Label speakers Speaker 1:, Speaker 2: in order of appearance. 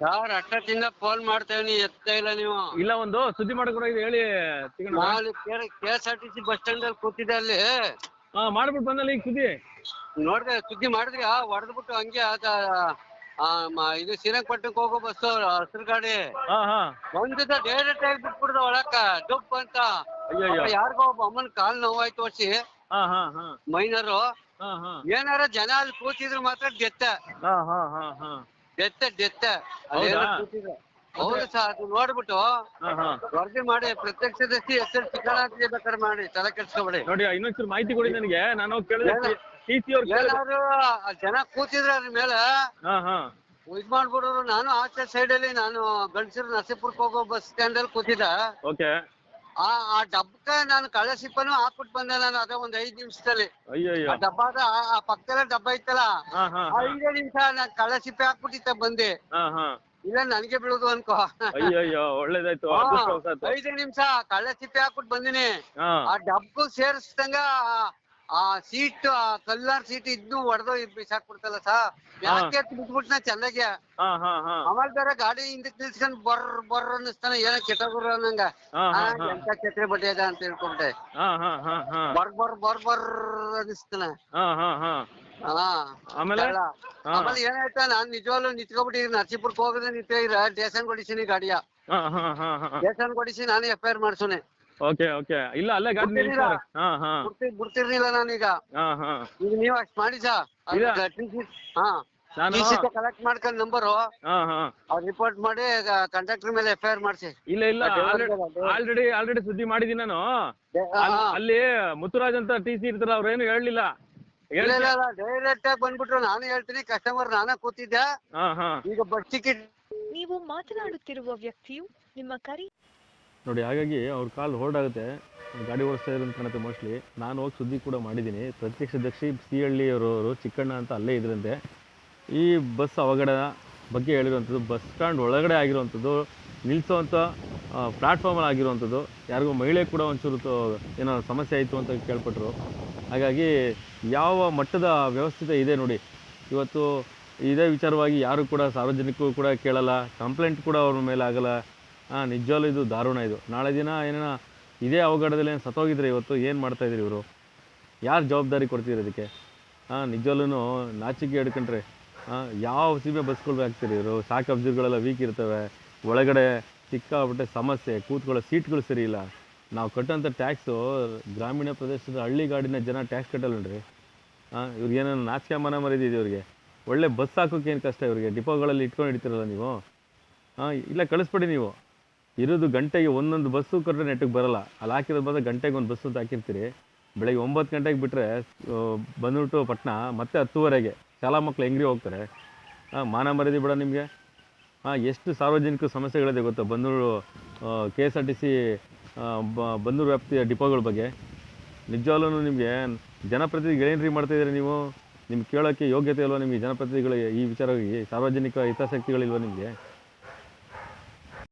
Speaker 1: Sir ಅಷ್ಟೊತ್ತಿಂದ phone ಮಾಡ್ತೇವ್ನಿ ಎತ್ತಾ ಇಲ್ಲ ನೀವು.
Speaker 2: ಇಲ್ಲ ಒಂದು ಸುದ್ದಿ ಮಾಡ್ಕೊಂಡು ಹೇಳಿ ತಿಗೋಣ
Speaker 1: ನಾನು K S R T C bus stand ಅಲ್ಲಿ ಕೂತಿದ್ದೆ ಅಲ್ಲಿ.
Speaker 2: ಹಾ ಮಾಡ್ಬಿಟ್ಟು ಬಂದಲ್ಲ ಈಗ ಸುದ್ದಿ.
Speaker 1: ನೋಡ್ದೆ ಸುದ್ದಿ ಮಾಡಿದ್ರಿ ಹೊಡೆದ್ಬಿಟ್ಟು ಹಂಗೆ ಆತ ಆ, ಮ- ಇದು ಶ್ರೀರಂಗಪಟ್ಟಣಕ್ಕೆ ಹೋಗೋ ಬಸ್ ಹಸಿರು ಗಾಡಿ.
Speaker 2: ಹಾ ಹಾ.
Speaker 1: ಬಂದಿದ್ದ ಡೈರೆಕ್ಟ್ ಆಗಿ ಬಿಟ್ಬಿಡ್ದ ಒಳಕ್ಕ ಡುಪ್ ಅಂತ.
Speaker 2: ಅಯ್ಯಯ್ಯೋ.
Speaker 1: ಯಾರಿಗೋ ಒಬ್ಬ ಅಮ್ಮನ ಕಾಲ್ ನೋವಾಯ್ತು ವರ್ಷಿ
Speaker 2: ಹಾ ಹಾ ಹಾ.
Speaker 1: ಮೈನರು.
Speaker 2: ಹಾ ಹಾ.
Speaker 1: ಏನಾರ ಜನ ಅಲ್ಲಿ ಕೂತಿದ್ರು ಮಾತ್ರ ಗೆತ್ತ
Speaker 2: ಹಾ ಹಾ ಹಾ ಹಾ.
Speaker 1: ಡೆತ್ತ ಡೆತ್
Speaker 2: ಹೌದಾ?
Speaker 1: ಸರ್ ಅದು ನೋಡ್ಬಿಟ್ಟು
Speaker 2: ಹಾ ಹಾ.
Speaker 1: ವರದಿ ಮಾಡಿ ಪ್ರತ್ಯಕ್ಷದರ್ಶಿ ಹೆಸರು ಚಿಕ್ಕಣ ಬೇಕಾದ್ರೆ ಮಾಡಿ ತಲೆ ಕೆಡ್ಸ್ಕೊಬೇಡಿ.
Speaker 2: ನೋಡಿ ಇನ್ನೊಂದ್ಸಲ ಮಾಹಿತಿ ಕೊಡಿ ನನಗೆ. ನಾನು ಹೋಗಿ ಕೇಳಿದೆ ಟಿ ಸಿ ಅವ್ರು ಕೇಳಿದೆ
Speaker 1: ಏನಾದ್ರು ಆ ಜನ ಕೂತಿದ್ರ ಅದ್ರ ಮೇಲೆ
Speaker 2: ಹಾ ಹಾ.
Speaker 1: ಇದ್ ಮಾಡ್ಬಿಡೋರು. ನಾನು ಆಚೆ ಸೈಡ್ ಅಲ್ಲಿ ನಾನು ಗಂಡಸರು ನರಸೀಪುರಕ್ಕೆ ಹೋಗೋ ಬಸ್ ಸ್ಟ್ಯಾಂಡ್ ಅಲ್ಲಿ ಕೂತಿದ್ದ.
Speaker 2: ಓಕೆ
Speaker 1: ಆ ಆ ಡಬ್ಬಕ್ಕೆ ನಾನು ಕಳ್ಳಸಿಪ್ಪನು ಹಾಕ್ಬಿಟ್ಟು ಬಂದೆ ನಾನು ಅದೇ ಒಂದ್ ಐದ್ ನಿಮಿಷದಲ್ಲಿ.
Speaker 2: ಅಯ್ಯಯ್ಯೋ.
Speaker 1: ಆ ಡಬ್ಬದ ಆ- ಆ ಪಕ್ಕದಲ್ಲೇ ಡಬ್ಬ ಇತ್ತಲ್ಲ
Speaker 2: ಹಾ ಹಾ
Speaker 1: ಆ ಐದೇ ನಿಮಿಷ ನಾನ್ ಕಳ್ಳಸಿಪ್ಪೆ ಹಾಕ್ಬಿಟ್ಟಿತ್ತ ಬಂದೆ.
Speaker 2: ಹಾ ಹಾ.
Speaker 1: ಇಲ್ಲ ನನಗೆ ಬೀಳೋದು ಅನ್ಕೋ.
Speaker 2: ಅಯ್ಯಯ್ಯೋ ಒಳ್ಳೇದಾಯ್ತು
Speaker 1: ಹಾ,
Speaker 2: ಅದೃಷ್ಟವಶಾತ್.
Speaker 1: ಐದೇ ನಿಮಿಷ ಕಳ್ಳಸಿಪ್ಪೆ ಹಾಕ್ಬಿಟ್ಟು ಬಂದಿನಿ.
Speaker 2: ಹಾ.
Speaker 1: ಆ ಡಬ್ಬು ಸೇರಿಸ್ದಂಗ ಆ- ಆ ಸೀಟ್ ಆ ಕಲ್ಲಾರ್ ಸೀಟ್ ಇದ್ನು ಹೊಡೆದು ಬಿಸಾಕ್ಬಿಡ್ತಲ್ಲ ಸಾ ಯಾಕೆ ಅಂತ ಬಿಟ್ಬಿಟ್ನ ಚೆನ್ನಾಗೆ ಆಮೇಲೆ ಬೇರೆ ಗಾಡಿ ಹಿಂದಕ್ ನಿಲ್ಸ್ಕೊಂಡ್ ಬರ್ ಬರ್ ಅನ್ನಿಸ್ತಾನ. ಏನೋ ಕೆಟ್ಟೋಗ್ರು ಅನ್ನಂಗ. ಎಂತ ಛತ್ರಿ ಬಡ್ಡಿ ಅದ ಅಂತ ಹೇಳ್ಕೊಂಡೆ ಬರ್ ಬರ್ ಬರ್ ಬರ್ ಅನ್ನಿಸ್ತಾನ.
Speaker 2: ಆಮೇಲೆ.
Speaker 1: ಆಮೇಲೆ ಏನಾಯ್ತಾ ನಾನ್ ನಿಜವಾಗ್ಲೂ ನಿಂತ್ಕೊಬಿಟ್ಟಿದ್ದೀನಿ ನರಸೀಪುರಕ್ಕೆ ಹೋಗದೆ ನಿಂತಿರ ಡೇಸನ್ ಕೊಡಿಸಿನಿ ಗಾಡಿಯ. ಸ್ಟೇಷನ್ ಕೊಡಿಸಿ ನಾನು ಎಫ್ ಐ ಆರ್ ಮಾಡ್ಸೋನೆ.
Speaker 2: ಓಕೆ ಓಕೆ ಇಲ್ಲ ಅಲ್ಲೇ ಗಾಡಿ
Speaker 1: ಗೊತ್ತಿಲ್ಲ.
Speaker 2: ನಿಲ್ಸ್ತಾರೆ ಹಾ ಹಾ.
Speaker 1: ಗುರ್ತಿ ಗುರ್ತಿರ್ಲಿಲ್ಲ ನಾನೀಗ.
Speaker 2: ಹಾ ಹಾ.
Speaker 1: ಈಗ ನೀವ್ ಅಷ್ಟ್ ಮಾಡಿ ಸಾ
Speaker 2: ಇಲ್ಲ.
Speaker 1: ಹಾ.
Speaker 2: ನಾನು
Speaker 1: ಕಲೆಕ್ಟ್ ಮಾಡ್ಕೊಂಡ್ ನಂಬರು.
Speaker 2: ಹಾ ಹಾ.
Speaker 1: ಅವ್ರು ರಿಪೋರ್ಟ್ ಮಾಡಿ ಕಂಡಕ್ಟರ್ ಮೇಲೆ ಎಫ್ ಐ ಆರ್ ಮಾಡ್ಸಿ.
Speaker 2: ಇಲ್ಲ ಇಲ್ಲ. ಆಲ್ರೆಡಿ ಆಲ್ರೆಡಿ ಸುದ್ದಿ ಮಾಡಿದೀನಿ ನಾನು. ಅಲ್- ಅಲ್ಲಿ ಮುತ್ತುರಾಜ್ ಅಂತ ಟಿ ಸಿ ಇರ್ತಾರ ಅವ್ರೇನು ಹೇಳಲಿಲ್ಲ.
Speaker 1: ಇಲ್ಲ ಇಲ್ಲ ಇಲ್ಲ. ಡೈರೆಕ್ಟ್ ಆಗಿ ಬಂದ್ಬಿಟ್ರು. ನಾನು ಹೇಳ್ತೀನಿ ಕಸ್ಟಮರ್ ನಾನೇ ಕೂತಿದ್ದೆ.
Speaker 2: ಹಾ ಹಾ.
Speaker 1: ಈಗ ಬಸ್ ಟಿಕೆಟ್
Speaker 3: ನೀವು ಮಾತನಾಡುತ್ತಿರುವ ವ್ಯಕ್ತಿಯು ನಿಮ್ಮ ಕರೆ
Speaker 2: ನೋಡಿ, ಹಾಗಾಗಿ ಅವ್ರ ಕಾಲು ಆಗುತ್ತೆ. ಗಾಡಿ ಓಡಿಸ್ತಾ ಇರೋ ಕಾಣುತ್ತೆ ಮೋಸ್ಟ್ಲಿ ನಾನು ಹೋಗಿ ಸುದ್ದಿ ಕೂಡ ಮಾಡಿದ್ದೀನಿ ಪ್ರತ್ಯಕ್ಷದರ್ಶಿ ಸಿ ಹಳ್ಳಿಯವರವರು ಚಿಕ್ಕಣ್ಣ ಅಂತ ಅಲ್ಲೇ ಇದ್ರಂತೆ. ಈ ಬಸ್ ಅವಘಡ ಬಗ್ಗೆ ಹೇಳಿರುವಂಥದ್ದು ಬಸ್ ಸ್ಟ್ಯಾಂಡ್ ಒಳಗಡೆ ಆಗಿರುವಂಥದ್ದು ನಿಲ್ಲಿಸೋವಂಥ ಪ್ಲ್ಯಾಟ್ಫಾರ್ಮಲ್ಲಿ ಆಗಿರುವಂಥದ್ದು, ಯಾರಿಗೂ ಮಹಿಳೆ ಕೂಡ ಒಂಚೂರು ಏನೋ ಸಮಸ್ಯೆ ಆಯಿತು ಅಂತ ಕೇಳ್ಪಟ್ರು. ಹಾಗಾಗಿ ಯಾವ ಮಟ್ಟದ ವ್ಯವಸ್ಥಿತ ಇದೆ ನೋಡಿ. ಇವತ್ತು ಇದೇ ವಿಚಾರವಾಗಿ ಯಾರು ಕೂಡ ಸಾರ್ವಜನಿಕರು ಕೂಡ ಕೇಳಲ್ಲ, ಕಂಪ್ಲೇಂಟ್ ಕೂಡ ಅವ್ರ ಮೇಲೆ ಆಗಲ್ಲ. ಹಾಂ ನಿಜವಾಗ್ಲೂ ಇದು ದಾರುಣ ಇದು. ನಾಳೆ ದಿನ ಏನೇನ ಇದೇ ಅವಘಡದಲ್ಲಿ ಏನು ಸತ್ತೋಗಿದ್ರೆ ಇವತ್ತು ಏನು ಮಾಡ್ತಾಯಿದ್ರಿ ಇವರು? ಯಾರು ಜವಾಬ್ದಾರಿ ಕೊಡ್ತೀರಿ ಅದಕ್ಕೆ ಹಾಂ ನಿಜವಾಗ್ಲೂ ನಾಚಿಕೆ ಹಿಡ್ಕೊಂಡ್ರೆ ಹಾಂ ಯಾವ ಸೀಮೆ ಬಸ್ಗಳು ಹಾಕ್ತೀರಿ ಇವರು? ಸಾಕ್ ಅಬ್ಜರ್ಗಳೆಲ್ಲ ವೀಕ್ ಇರ್ತವೆ. ಒಳಗಡೆ ಸಿಕ್ಕಾಪಟ್ಟೆ ಸಮಸ್ಯೆ, ಕೂತ್ಕೊಳ್ಳೋ ಸೀಟ್ಗಳು ಸರಿ ಇಲ್ಲ. ನಾವು ಕಟ್ಟೋಂಥ ಟ್ಯಾಕ್ಸು ಗ್ರಾಮೀಣ ಪ್ರದೇಶದ ಹಳ್ಳಿ ಗಾಡಿನ ಜನ ಟ್ಯಾಕ್ಸ್ ಕಟ್ಟಲ್ಲನ್ರಿ ಹಾಂ ಇವ್ರಿಗೇನೋ ನಾಚಿಕೆ ಮನ ಮರಿದಿದೆ ಇವ್ರಿಗೆ? ಒಳ್ಳೆ ಬಸ್ ಹಾಕೋಕೆ ಏನು ಕಷ್ಟ ಇವರಿಗೆ? ಡಿಪೋಗಳಲ್ಲಿ ಇಟ್ಕೊಂಡು ಇಡ್ತೀರಲ್ಲ ನೀವು? ಹಾಂ ಇಲ್ಲ ಕಳಿಸ್ಬಿಡಿ ನೀವು. ಇರೋದು ಗಂಟೆಗೆ ಒಂದೊಂದು ಬಸ್ಸು ಕರೆಕ್ಟ್ ನೆಟ್ಟಿಗೆ ಬರಲ್ಲ. ಅಲ್ಲಿ ಹಾಕಿರೋದು ಬಂದರೆ ಗಂಟೆಗೆ ಒಂದು ಬಸ್ಸು ಅಂತ ಹಾಕಿರ್ತೀರಿ. ಬೆಳಗ್ಗೆ ಒಂಬತ್ತು ಗಂಟೆಗೆ ಬಿಟ್ಟರೆ ಬಂದ್ಬಿಟ್ಟು ಪಟ್ನ, ಮತ್ತೆ ಹತ್ತುವರೆಗೆ. ಶಾಲಾ ಮಕ್ಳು ಹೆಂಗ್ರಿ ಹೋಗ್ತಾರೆ? ಹಾಂ ಮಾನ ಮರ್ಯಾದೆ ಬಿಡ ನಿಮಗೆ? ಹಾಂ ಎಷ್ಟು ಸಾರ್ವಜನಿಕ ಸಮಸ್ಯೆಗಳಿದೆ ಗೊತ್ತಾ Bandur K S R T C Bandur ವ್ಯಾಪ್ತಿಯ ಡಿಪೋಗಳ ಬಗ್ಗೆ? ನಿಜವಾಗ್ಲೂ ನಿಮಗೆ ಜನಪ್ರತಿನಿಧಿಗಳು ಏನ್ರಿ ಮಾಡ್ತಾಯಿದ್ದೀರಿ ನೀವು? ನಿಮ್ಗೆ ಕೇಳೋಕ್ಕೆ ಯೋಗ್ಯತೆ ಇಲ್ವಾ ನಿಮಗೆ ಜನಪ್ರತಿನಿಧಿಗಳಿಗೆ ಈ ವಿಚಾರವಾಗಿ ಸಾರ್ವಜನಿಕ ಹಿತಾಸಕ್ತಿಗಳಿಲ್ವಾ ನಿಮಗೆ?